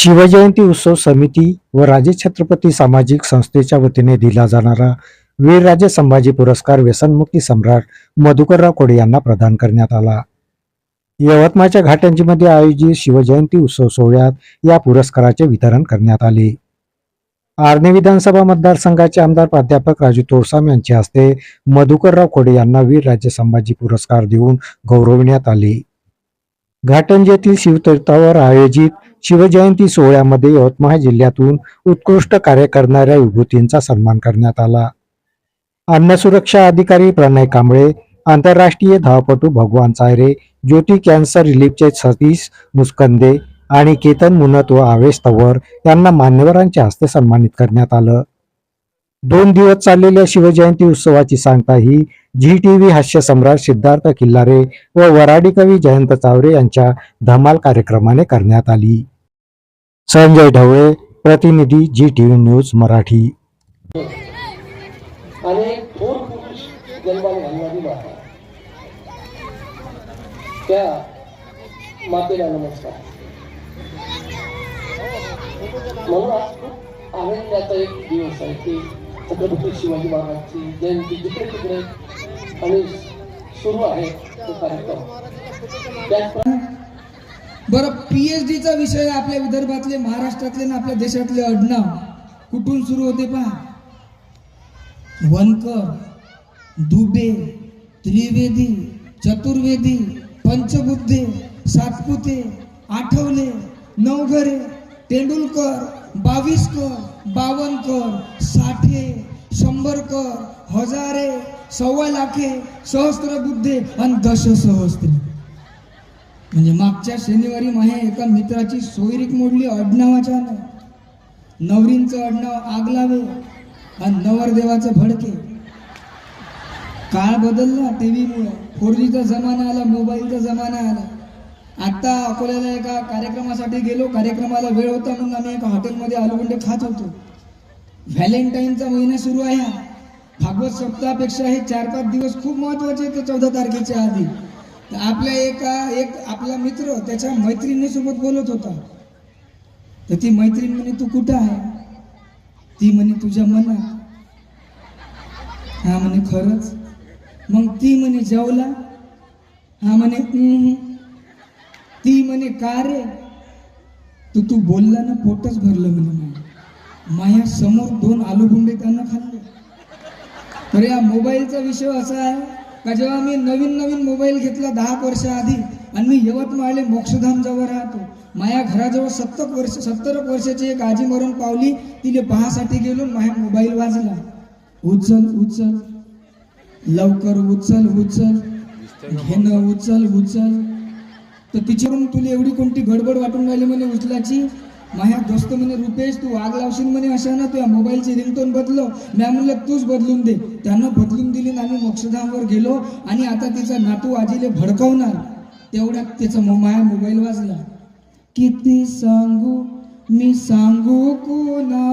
शिवजयंती उत्सव समिती व राजे छत्रपती सामाजिक संस्थेच्या वतीने दिला जाणारा वीरराजे संभाजी पुरस्कार व्यसनमुक्ती सम्राट मधुकरराव कोडे यांना प्रदान करण्यात आला. यवतमाळच्या घाटंजीमध्ये आयोजित शिवजयंती उत्सव सोहळ्यात या पुरस्काराचे वितरण करण्यात आले. आर्णे विधानसभा मतदारसंघाचे आमदार प्राध्यापक राजू तोरसाम यांच्या हस्ते मधुकरराव खोडे यांना वीर राज्य संभाजी पुरस्कार देऊन गौरविण्यात आले. घाटंजेतील शिवतीर्थावर आयोजित शिवजयंती सोहळ्यामध्ये यवतमाळ जिल्ह्यातून उत्कृष्ट कार्य करणाऱ्या विभूतींचा सन्मान करण्यात आला. अन्न सुरक्षा अधिकारी प्रणय कांबळे आंतरराष्ट्रीय धावपटू भगवान चायरे ज्योती कॅन्सर रिलीफचे सतीश मुस्कंदे आणि केतन मुनत व आवेश तवर यांना मान्यवरांच्या हस्ते सन्मानित करण्यात आलं. दोन दिवस चाललेल्या शिवजयंती उत्सवाची सांगता ही झी टीव्ही हास्य सम्राट सिद्धार्थ किल्लारे व वराडी कवी जयंत चावरे यांच्या धमाल कार्यक्रमाने करण्यात आली. संजय ढवळे प्रतिनिधी जी टीव्ही न्यूज मराठी. म्हणून आज खूप आनंदाचा एक दिवस आहे की छत्रपती शिवाजी महाराजची जयंती जिकडे तिकडे आणि सुरू आहे तो कार्यक्रम बरं पी एच डीचा विषय आपल्या विदर्भातले महाराष्ट्रातले आणि आपल्या देशातले अडनाव कुठून सुरू होते पहा? वनकर दुबे त्रिवेदी चतुर्वेदी पंचबुद्धे सातपुते आठवले नवघरे तेंडुलकर बावीसकर बावनकर साठे हजारे सव्वा लाखे सहस्त्र बुद्धे आणि दश सहस्त्र म्हणजे मागच्या शनिवारी माझ्या एका मित्राची सोयरीक मोडली अडनावाच्या नवरींचं अडनाव आग लावे आणि नवरदेवाचं भडके. काळ बदलला टीव्हीमुळं. फोर जीचा जमाना आला मोबाईलचा जमाना आला. आता अकोल्याला एका कार्यक्रमासाठी गेलो. कार्यक्रमाला वेळ होता म्हणून आम्ही एका हॉटेलमध्ये आलूगुंडे खात होतो. व्हॅलेंटाईनचा महिना सुरू आहे हा. भागवत सप्ताहापेक्षा हे चार पाच दिवस खूप महत्त्वाचे आहेत चौदा तारखेच्या आधी. तर आपल्या एका एक आपला मित्र त्याच्या मैत्रिणीसोबत बोलत होता. तर ती मैत्रीण म्हणे तू कुठं आहे? ती म्हणे तुझ्या मनात. हा म्हणे खरंच. मग ती म्हणे जेवला? हा म्हणे ती म्हणे का रे? तू तू बोलला ना पोटच भरलं म्हणे माझ्यासमोर दोन आलूगुंडे त्यानं खाल्ले. तर या मोबाईलचा विषय असा आहे का जेव्हा मी नवीन नवीन मोबाईल घेतला दहा वर्ष आधी आणि मी यवतमाळले मोक्षधाम जवळ राहतो माझ्या घराजवळ सत्तर वर्ष सत्तर वर्षाची एक आजी मरण पावली तिले पाहासाठी गेलो माझ्या मोबाईल वाजला. उचल उचल. लवकर उचल उचल. घेणं उचल उचल. तर तिच्यावरून तुला एवढी कोणती गडबड वाटून राहिली म्हणे उचलाची? माझ्या दोस्त म्हणे रुपेश तू आग लावशील म्हणे अशा ना तुझ्या मोबाईलची रिंगटोन बदलो. मी म्हणलं तूच बदलून दे. त्यानं बदलून दिली ना आम्ही मोक्षधामवर गेलो आणि आता तिचा नातू आजीले भडकवणार. तेवढ्यात त्याचा माया मोबाईल वाजला. किती सांगू मी सांगू कोणा